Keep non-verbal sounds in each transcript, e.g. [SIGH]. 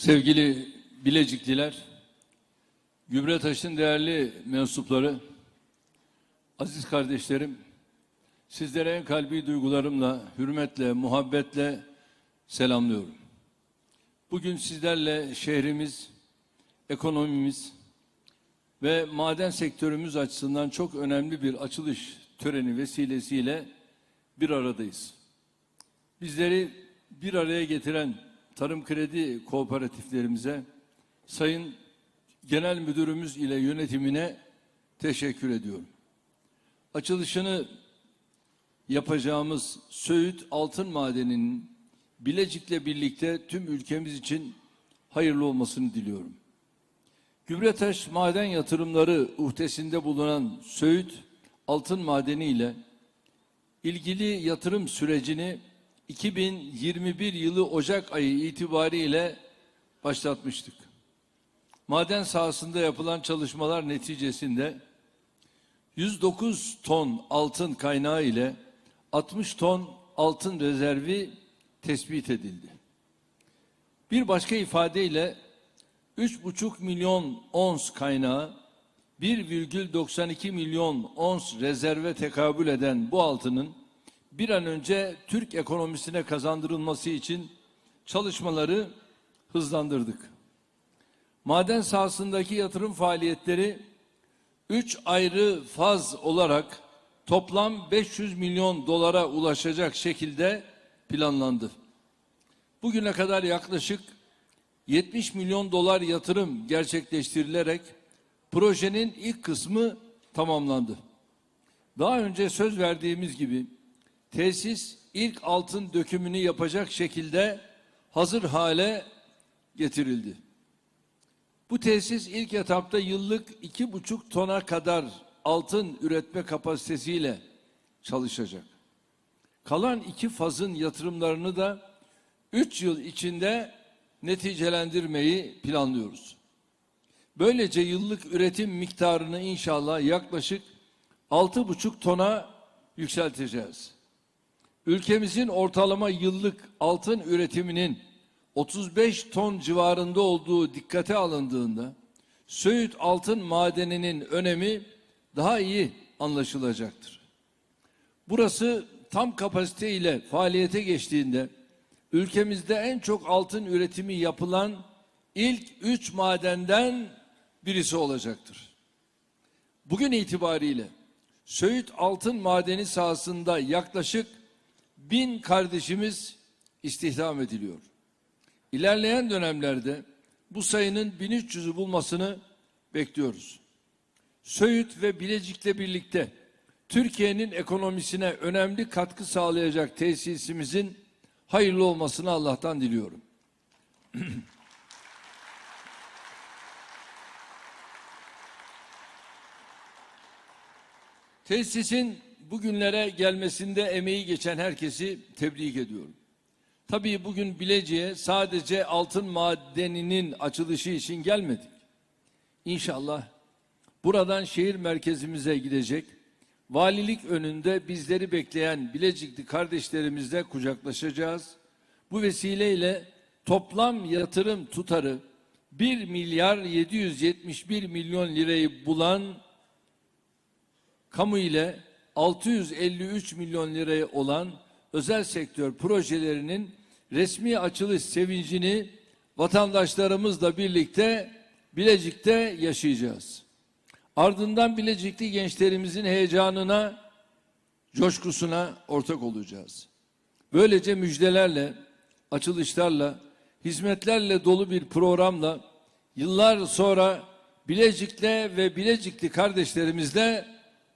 Sevgili Bilecikliler, Gübretaş'ın değerli mensupları, aziz kardeşlerim, sizlere en kalbi duygularımla, hürmetle, muhabbetle selamlıyorum. Bugün sizlerle şehrimiz, ekonomimiz ve maden sektörümüz açısından çok önemli bir açılış töreni vesilesiyle bir aradayız. Bizleri bir araya getiren tarım kredi kooperatiflerimize, Sayın Genel Müdürümüz ile yönetimine teşekkür ediyorum. Açılışını yapacağımız Söğüt Altın Madeni'nin Bilecik'le birlikte tüm ülkemiz için hayırlı olmasını diliyorum. Gübretaş maden yatırımları uhdesinde bulunan Söğüt Altın Madeni ile ilgili yatırım sürecini 2021 yılı Ocak ayı itibariyle başlatmıştık. Maden sahasında yapılan çalışmalar neticesinde 109 ton altın kaynağı ile 60 ton altın rezervi tespit edildi. Bir başka ifadeyle 3,5 milyon ons kaynağı 1,92 milyon ons rezerve tekabül eden bu altının bir an önce Türk ekonomisine kazandırılması için çalışmaları hızlandırdık. Maden sahasındaki yatırım faaliyetleri 3 ayrı faz olarak toplam 500 milyon dolara ulaşacak şekilde planlandı. Bugüne kadar yaklaşık 70 milyon dolar yatırım gerçekleştirilerek projenin ilk kısmı tamamlandı. Daha önce söz verdiğimiz gibi tesis ilk altın dökümünü yapacak şekilde hazır hale getirildi. Bu tesis ilk etapta yıllık iki buçuk tona kadar altın üretme kapasitesiyle çalışacak. Kalan iki fazın yatırımlarını da üç yıl içinde neticelendirmeyi planlıyoruz. Böylece yıllık üretim miktarını inşallah yaklaşık altı buçuk tona yükselteceğiz. Ülkemizin ortalama yıllık altın üretiminin 35 ton civarında olduğu dikkate alındığında Söğüt altın madeninin önemi daha iyi anlaşılacaktır. Burası tam kapasite ile faaliyete geçtiğinde ülkemizde en çok altın üretimi yapılan ilk üç madenden birisi olacaktır. Bugün itibariyle Söğüt altın madeni sahasında yaklaşık bin kardeşimiz istihdam ediliyor. İlerleyen dönemlerde bu sayının 1300'ü bulmasını bekliyoruz. Söğüt ve Bilecik'le birlikte Türkiye'nin ekonomisine önemli katkı sağlayacak tesisimizin hayırlı olmasını Allah'tan diliyorum. [CLEARS THROAT] Tesisin bugünlere gelmesinde emeği geçen herkesi tebrik ediyorum. Tabii bugün Bilecik'e sadece altın madeninin açılışı için gelmedik. İnşallah buradan şehir merkezimize gidecek, valilik önünde bizleri bekleyen Bilecikli kardeşlerimizle kucaklaşacağız. Bu vesileyle toplam yatırım tutarı 1 milyar 771 milyon lirayı bulan kamu ile 653 milyon liraya olan özel sektör projelerinin resmi açılış sevincini vatandaşlarımızla birlikte Bilecik'te yaşayacağız. Ardından Bilecikli gençlerimizin heyecanına, coşkusuna ortak olacağız. Böylece müjdelerle, açılışlarla, hizmetlerle dolu bir programla yıllar sonra Bilecik'le ve Bilecikli kardeşlerimizle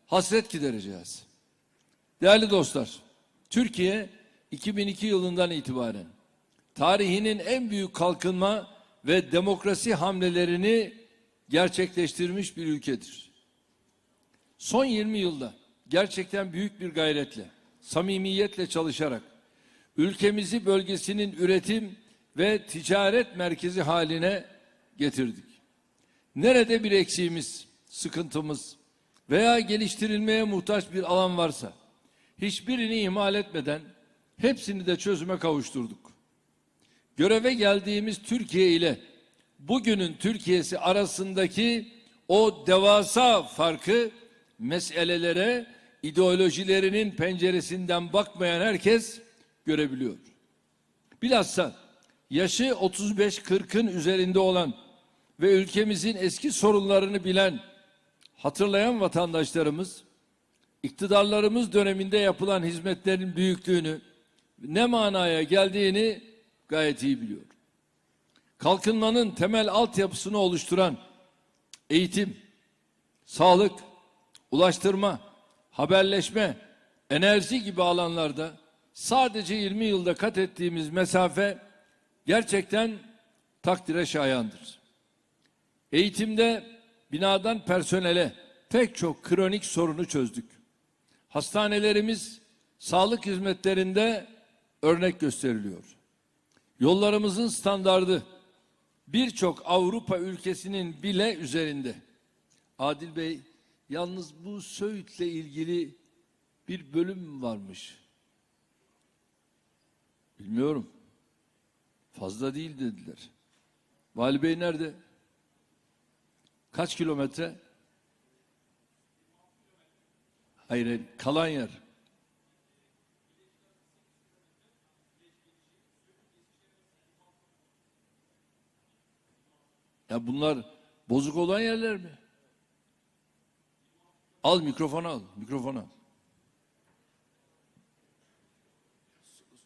hasret gidereceğiz. Değerli dostlar, Türkiye 2002 yılından itibaren tarihinin en büyük kalkınma ve demokrasi hamlelerini gerçekleştirmiş bir ülkedir. Son 20 yılda gerçekten büyük bir gayretle, samimiyetle çalışarak ülkemizi bölgesinin üretim ve ticaret merkezi haline getirdik. Nerede bir eksiğimiz, sıkıntımız veya geliştirilmeye muhtaç bir alan varsa hiçbirini ihmal etmeden hepsini de çözüme kavuşturduk. göreve geldiğimiz Türkiye ile bugünün Türkiye'si arasındaki o devasa farkı meselelere ideolojilerinin penceresinden bakmayan herkes görebiliyor. Bilhassa yaşı 35-40'ın üzerinde olan ve ülkemizin eski sorunlarını bilen, hatırlayan vatandaşlarımız, iktidarlarımız döneminde yapılan hizmetlerin büyüklüğünü, ne manaya geldiğini gayet iyi biliyor. Kalkınmanın temel altyapısını oluşturan eğitim, sağlık, ulaştırma, haberleşme, enerji gibi alanlarda sadece 20 yılda kat ettiğimiz mesafe gerçekten takdire şayandır. Eğitimde binadan personele pek çok kronik sorunu çözdük. Hastanelerimiz sağlık hizmetlerinde örnek gösteriliyor. Yollarımızın standardı birçok Avrupa ülkesinin bile üzerinde. Adil Bey, yalnız bu Söğüt'le ilgili bir bölüm varmış. Bilmiyorum. Fazla değil dediler. Vali Bey nerede? Kaç kilometre? Hayır, kalan yer. Ya bunlar bozuk olan yerler mi? Al mikrofonu al, mikrofonu al.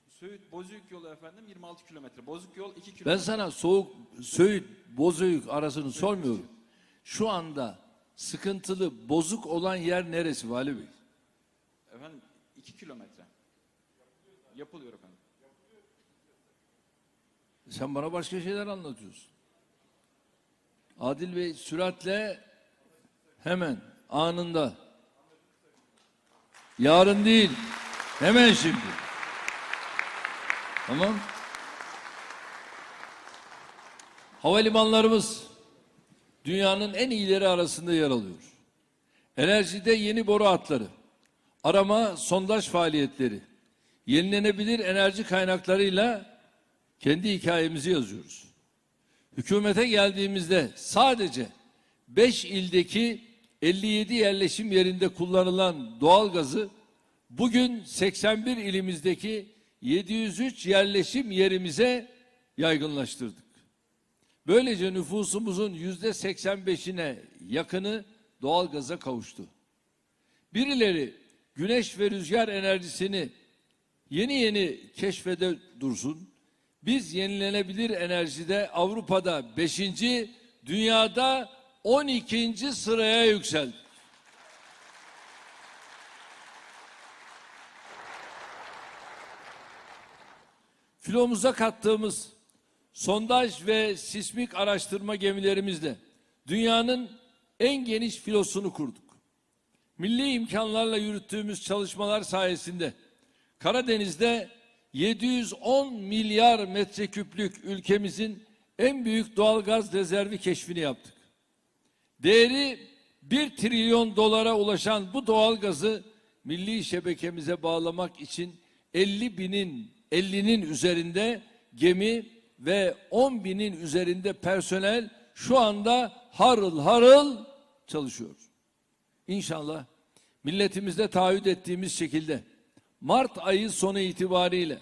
Söğüt Bozüyük yolu efendim 26 kilometre. Bozuk yol 2 kilometre. Ben sana soğuk, Söğüt, Bozüyük arasını sormuyorum. Şu anda sıkıntılı, bozuk olan yer neresi Vali Bey? Efendim 2 kilometre. Yapılıyor efendim. Sen bana başka şeyler anlatıyorsun. Adil Bey süratle hemen anında yarın değil hemen şimdi. Tamam. Havalimanlarımız dünyanın en iyileri arasında yer alıyor. Enerjide yeni boru hatları, arama, sondaj faaliyetleri, yenilenebilir enerji kaynaklarıyla kendi hikayemizi yazıyoruz. Hükümete geldiğimizde sadece 5 ildeki 57 yerleşim yerinde kullanılan doğalgazı bugün 81 ilimizdeki 703 yerleşim yerimize yaygınlaştırdık. Böylece nüfusumuzun yüzde 85'ine yakını doğalgaza kavuştu. Birileri güneş ve rüzgar enerjisini yeni yeni keşfede dursun. Biz yenilenebilir enerjide Avrupa'da 5. dünyada 12. sıraya yükseldik. Filomuza kattığımız sondaj ve sismik araştırma gemilerimizle dünyanın en geniş filosunu kurduk. Milli imkanlarla yürüttüğümüz çalışmalar sayesinde Karadeniz'de 710 milyar metreküplük ülkemizin en büyük doğalgaz rezervi keşfini yaptık. Değeri 1 trilyon dolara ulaşan bu doğalgazı milli şebekemize bağlamak için 50 binin 50'nin üzerinde gemi ve 10 binin üzerinde personel şu anda harıl harıl çalışıyor. İnşallah milletimizde taahhüt ettiğimiz şekilde Mart ayı sonu itibariyle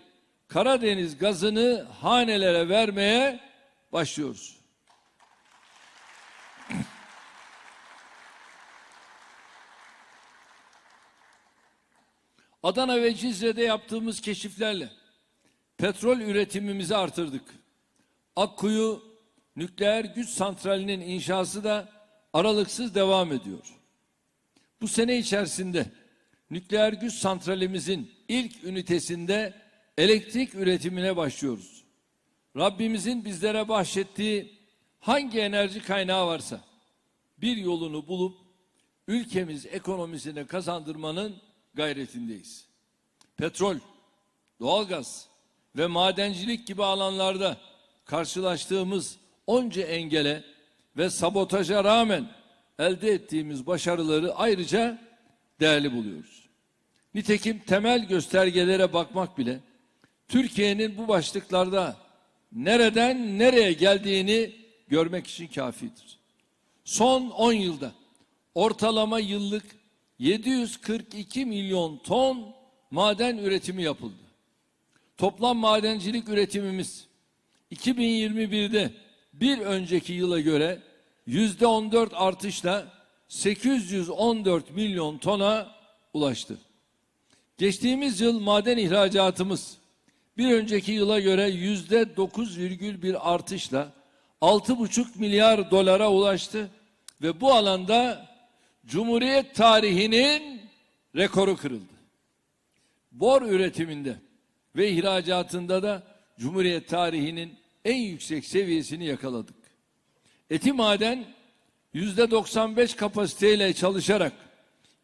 Karadeniz gazını hanelere vermeye başlıyoruz. Adana ve Cizre'de yaptığımız keşiflerle petrol üretimimizi artırdık. Akkuyu nükleer güç santralinin inşası da aralıksız devam ediyor. Bu sene içerisinde nükleer güç santralimizin ilk ünitesinde elektrik üretimine başlıyoruz. Rabbimizin bizlere bahşettiği hangi enerji kaynağı varsa bir yolunu bulup ülkemiz ekonomisine kazandırmanın gayretindeyiz. Petrol, doğalgaz ve madencilik gibi alanlarda karşılaştığımız onca engele ve sabotaja rağmen elde ettiğimiz başarıları ayrıca değerli buluyoruz. Nitekim temel göstergelere bakmak bile Türkiye'nin bu başlıklarda nereden nereye geldiğini görmek için kafidir. Son 10 yılda ortalama yıllık 742 milyon ton maden üretimi yapıldı. Toplam madencilik üretimimiz 2021'de bir önceki yıla göre yüzde 14 artışla 814 milyon tona ulaştı. Geçtiğimiz yıl maden ihracatımız bir önceki yıla göre yüzde 9,1 artışla 6,5 milyar dolara ulaştı ve bu alanda Cumhuriyet tarihinin rekoru kırıldı. Bor üretiminde ve ihracatında da Cumhuriyet tarihinin en yüksek seviyesini yakaladık. Eti maden yüzde 95 kapasiteyle çalışarak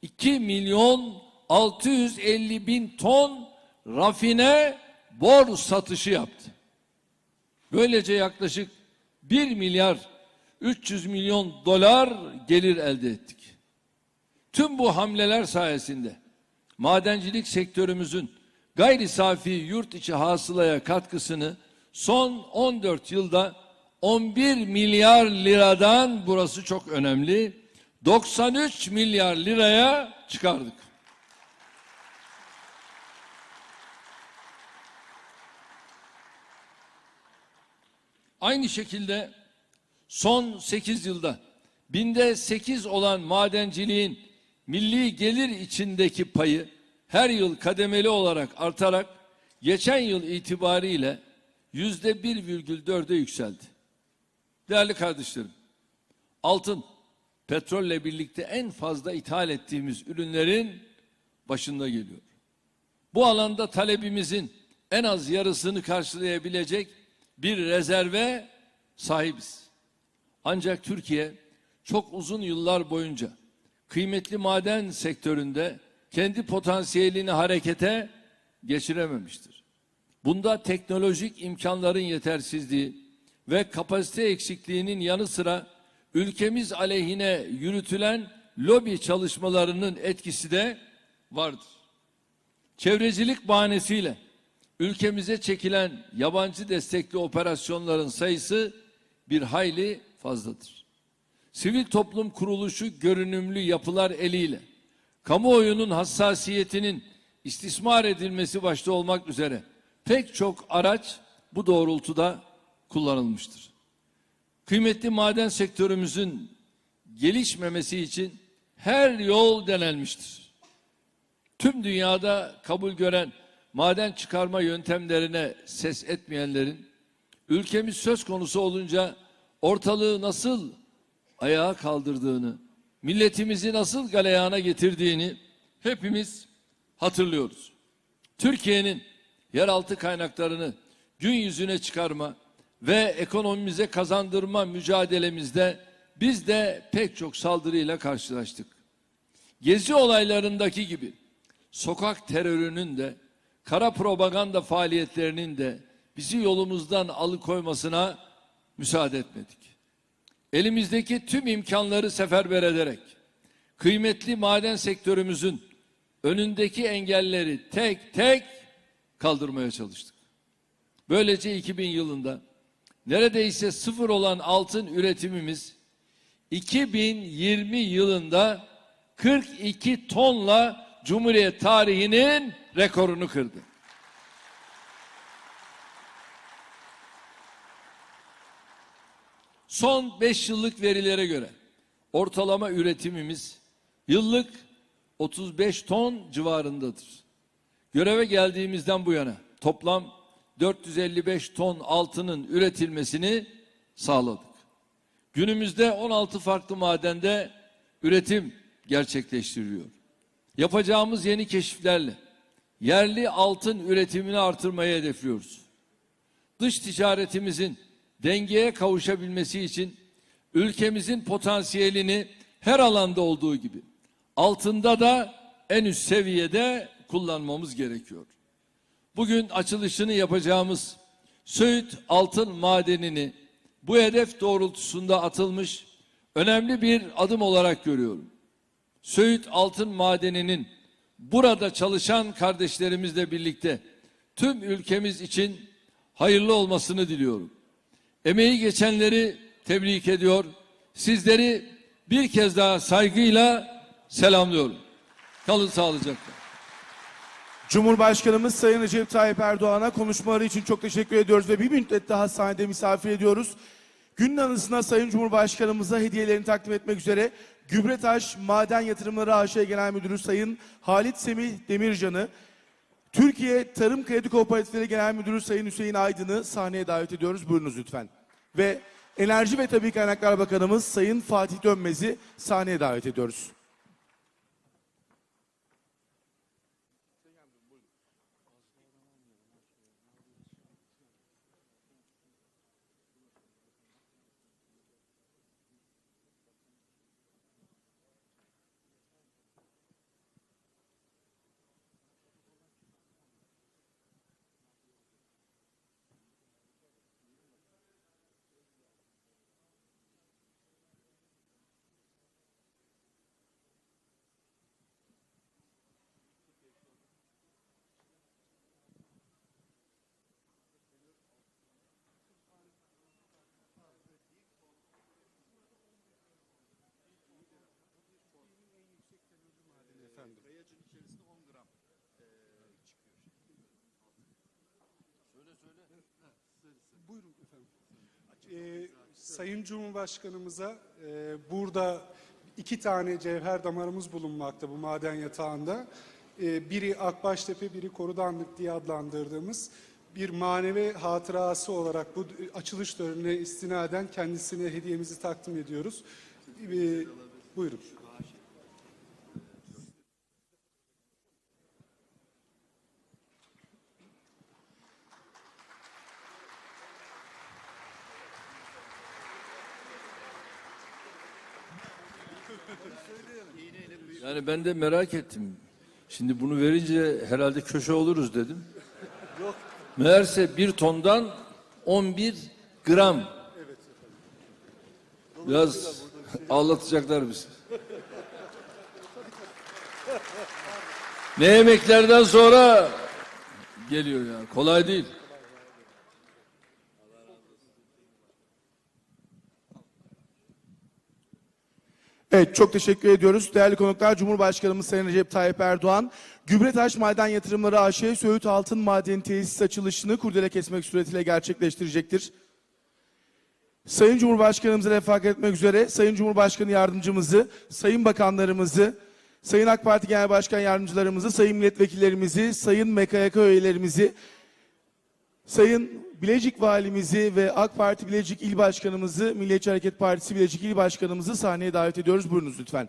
2 milyon 650 bin ton rafine bor satışı yaptı. Böylece yaklaşık 1 milyar 300 milyon dolar gelir elde ettik. Tüm bu hamleler sayesinde madencilik sektörümüzün gayri safi yurt içi hasılaya katkısını son 14 yılda 11 milyar liradan burası çok önemli 93 milyar liraya çıkardık. Aynı şekilde son 8 yılda binde 8 olan madenciliğin milli gelir içindeki payı her yıl kademeli olarak artarak geçen yıl itibariyle yüzde 1,4'e yükseldi. Değerli kardeşlerim, altın petrolle birlikte en fazla ithal ettiğimiz ürünlerin başında geliyor. Bu alanda talebimizin en az yarısını karşılayabilecek bir rezerve sahibiz. Ancak Türkiye çok uzun yıllar boyunca kıymetli maden sektöründe kendi potansiyelini harekete geçirememiştir. Bunda teknolojik imkanların yetersizliği ve kapasite eksikliğinin yanı sıra ülkemiz aleyhine yürütülen lobi çalışmalarının etkisi de vardır. Çevrecilik bahanesiyle ülkemize çekilen yabancı destekli operasyonların sayısı bir hayli fazladır. Sivil toplum kuruluşu görünümlü yapılar eliyle kamuoyunun hassasiyetinin istismar edilmesi başta olmak üzere pek çok araç bu doğrultuda kullanılmıştır. Kıymetli maden sektörümüzün gelişmemesi için her yol denenmiştir. Tüm dünyada kabul gören maden çıkarma yöntemlerine ses etmeyenlerin ülkemiz söz konusu olunca ortalığı nasıl ayağa kaldırdığını, milletimizi nasıl galeyana getirdiğini hepimiz hatırlıyoruz. Türkiye'nin yeraltı kaynaklarını gün yüzüne çıkarma ve ekonomimize kazandırma mücadelemizde biz de pek çok saldırıyla karşılaştık. Gezi olaylarındaki gibi sokak terörünün de kara propaganda faaliyetlerinin de bizi yolumuzdan alıkoymasına müsaade etmedik. Elimizdeki tüm imkanları seferber ederek kıymetli maden sektörümüzün önündeki engelleri tek tek kaldırmaya çalıştık. Böylece 2000 yılında neredeyse sıfır olan altın üretimimiz 2020 yılında 42 tonla Cumhuriyet tarihinin rekorunu kırdı. Son 5 yıllık verilere göre ortalama üretimimiz yıllık 35 ton civarındadır. Göreve geldiğimizden bu yana toplam 455 ton altının üretilmesini sağladık. Günümüzde 16 farklı madende üretim gerçekleştiriliyor. Yapacağımız yeni keşiflerle yerli altın üretimini artırmayı hedefliyoruz. Dış ticaretimizin dengeye kavuşabilmesi için ülkemizin potansiyelini her alanda olduğu gibi altında da en üst seviyede kullanmamız gerekiyor. Bugün açılışını yapacağımız Söğüt Altın Madeni'ni bu hedef doğrultusunda atılmış önemli bir adım olarak görüyorum. Söğüt Altın Madeni'nin burada çalışan kardeşlerimizle birlikte tüm ülkemiz için hayırlı olmasını diliyorum. Emeği geçenleri tebrik ediyor. Sizleri bir kez daha saygıyla selamlıyorum. Kalın sağlıcakla. Cumhurbaşkanımız Sayın Recep Tayyip Erdoğan'a konuşmaları için çok teşekkür ediyoruz ve bir müddet daha sahnede misafir ediyoruz. Günün anısına Sayın Cumhurbaşkanımıza hediyelerini takdim etmek üzere Gübretaş Maden Yatırımları AŞ Genel Müdürü Sayın Halit Semih Demircan'ı, Türkiye Tarım Kredi Kooperatifleri Genel Müdürü Sayın Hüseyin Aydın'ı sahneye davet ediyoruz. Buyurunuz lütfen. Ve Enerji ve Tabii Kaynaklar Bakanımız Sayın Fatih Dönmez'i sahneye davet ediyoruz. Ee, Sayın Cumhurbaşkanımıza e, burada iki tane cevher damarımız bulunmakta bu maden yatağında. Ee, biri Akbaştepe, biri Korudanlık diye adlandırdığımız bir manevi hatırası olarak bu açılış törenine istinaden kendisine hediyemizi takdim ediyoruz. Ee, buyurun. Yani ben de merak ettim. Şimdi bunu verince herhalde köşe oluruz dedim. Meğerse bir tondan 11 gram. Biraz ağlatacaklar bizi. Ne yemeklerden sonra geliyor yani. Kolay değil. Evet çok teşekkür ediyoruz. Değerli konuklar Cumhurbaşkanımız Sayın Recep Tayyip Erdoğan, Gübretaş Maden Yatırımları AŞ Söğüt Altın Madeni Tesis açılışını kurdele kesmek suretiyle gerçekleştirecektir. Sayın Cumhurbaşkanımıza refakat etmek üzere Sayın Cumhurbaşkanı Yardımcımızı, Sayın Bakanlarımızı, Sayın AK Parti Genel Başkan Yardımcılarımızı, Sayın Milletvekillerimizi, Sayın MKYK üyelerimizi, Sayın Bilecik Valimizi ve AK Parti Bilecik İl Başkanımızı, Milliyetçi Hareket Partisi Bilecik İl Başkanımızı sahneye davet ediyoruz. Buyurunuz lütfen.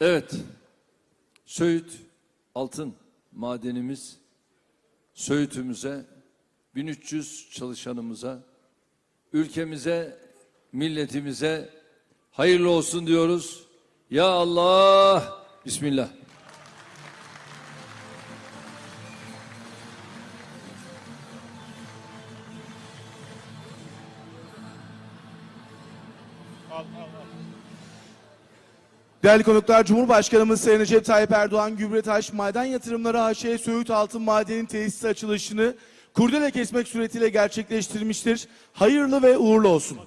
Evet. Söğüt altın madenimiz Söğüt'ümüze 1300 çalışanımıza ülkemize milletimize hayırlı olsun diyoruz. Ya Allah Bismillah. Değerli konuklar, Cumhurbaşkanımız Sayın Recep Tayyip Erdoğan, Gübretaş Maden Yatırımları AŞ Söğüt Altın Madeni Tesisi açılışını kurdele kesmek suretiyle gerçekleştirmiştir. Hayırlı ve uğurlu olsun.